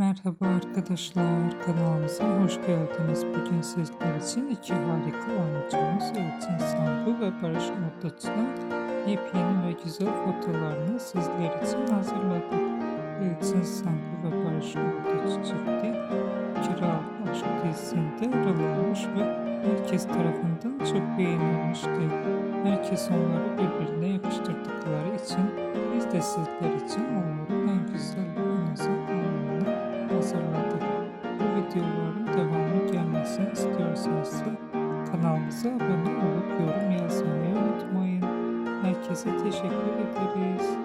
Merhaba arkadaşlar, kanalımıza hoş geldiniz. Bugün sizler için iki harika oyuncumuz Elçin Sangu ve Barış Ortaç'ın yepyeni ve güzel fotolarını sizler için hazırladık. Elçin Sangu ve Barış Ortaç çifti Kira Aşk dizisinde rol almış ve herkes tarafından çok beğenilmişti. Herkes onları birbirine yakıştırdıkları için biz de sizler için onların en güzel videoların devamı gelmesini istiyorsanız kanalımıza abone olup yorum yazmayı unutmayın. Herkese teşekkür ederiz.